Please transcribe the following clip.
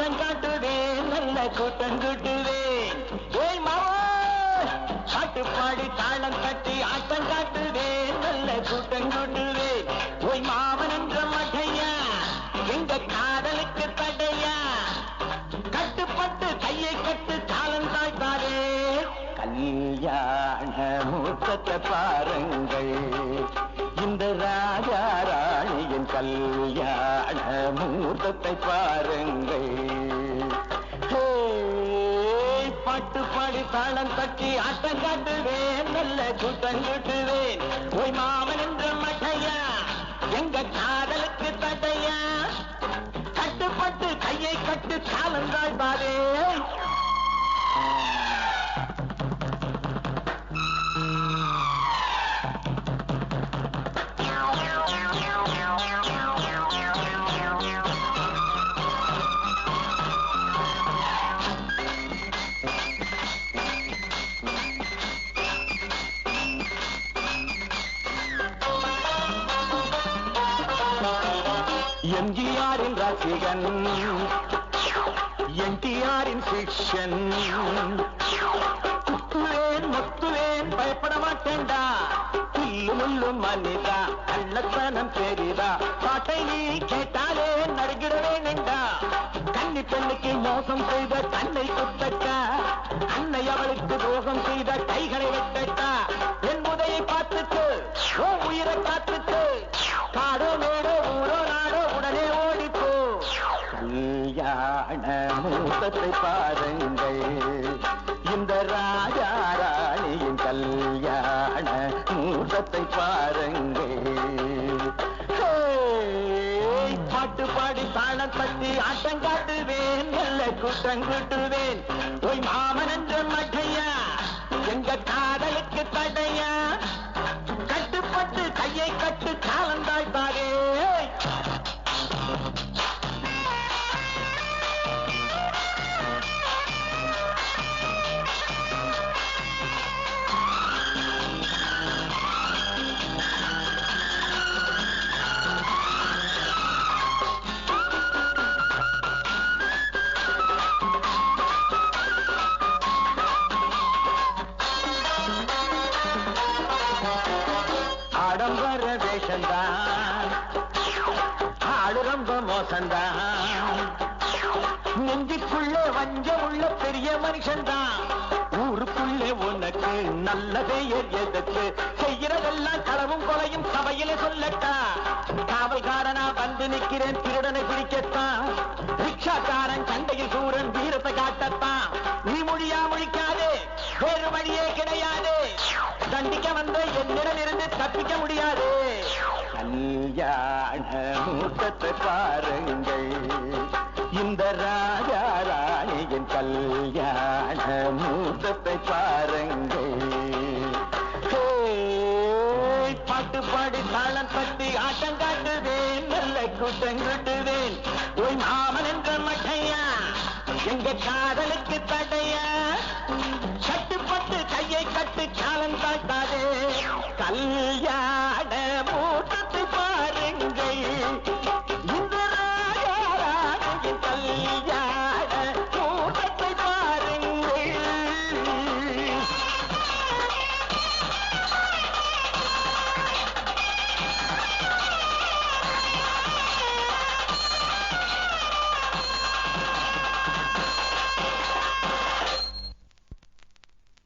தட்டி ஆட்டம் காட்டுவேன் நல்ல கூட்டம் கூட்டுவேன் ஏய் மாவா பாட்டு பாடி தாளம் தட்டி ஆட்டம் காட்டுவேன் நல்ல கூட்டம் கூட்டுவேன் ஓய் மாமன் என்ற மகையா எங்க காதலுக்கு தடையா? கட்டுப்பட்டு கையை கட்டு தாளம் தாய்த்தாரே கல்யாண மூத்தத்தை பாருங்கள். இந்த ராஜா ராணியின் கல்யாண மூர்த்தத்தை பாருங்கள். ஹே, பாட்டு பாடி தாளம் தட்டி ஆட்டம் காட்டுவேன் நல்ல கூட்டம் கூட்டுவேன். போய் மாமன் என்ற மட்டையா எங்க காதலுக்கு எம்ஜிஆரின் ரசிகன் என்டிஆரின் சிக்ஷன் குத்துவேன் மொத்துவேன் பயப்பட மாட்டேன்டா. புல்லு முள்ளு மனிதா கள்ளத்தனம் பெரிதா பாட்டை நீ கேட்டாலே நடுகிட நின்றா. கன்னி பெண்ணுக்கு மோசம் செய்த தன்னை குத்தட்டா. அன்னை அவளுக்கு துரோகம் செய்த கைகளை வெட்டட்டா. என் முதையை பார்த்துட்டு உயிரை பார்த்துட்டு காடோ மேடோ ஊரோ கல்யாண மூத்தத்தை பாருங்கள். இந்த ராஜா ராணியின் கல்யாண மூத்தத்தை பாருங்கள். பாட்டு பாடி தாளம் தட்டி ஆட்டம் காட்டுவேன் நல்ல கூட்டம் கூட்டுவேன். ஓய் மாமன் என்ற மட்டையா? எங்க காதலுக்கு ஆடம்பர வேஷந்தான் ஆடு ரொம்ப மோசந்தான். நெஞ்சுக்குள்ளே வஞ்ச உள்ள பெரிய மனுஷன்தான். ஊருக்குள்ளே உனக்கு நல்ல பெயர் எதுக்கு? செய்யறதெல்லாம் களவும் கொலையும் சபையில சொல்லட்டா. காவல்காரனா வந்து நிக்கிறேன் திருடனை பிடிக்கத்தான். ரிக்ஷாக்காரன் வந்த என்னிடம் இருந்து தப்பிக்க முடியாது. கல்யாண மூத்தத்தை பாருங்கள். இந்த ராஜா ராணியின் கல்யாண மூத்தத்தை பாருங்கள். பாட்டு பாடி தாளம் தட்டி ஆட்டம் காட்டுவேன் நல்ல கூட்டம் கூட்டுவேன். ஓய் மாமன் என்ற மட்டையா எங்க காதலுக்கு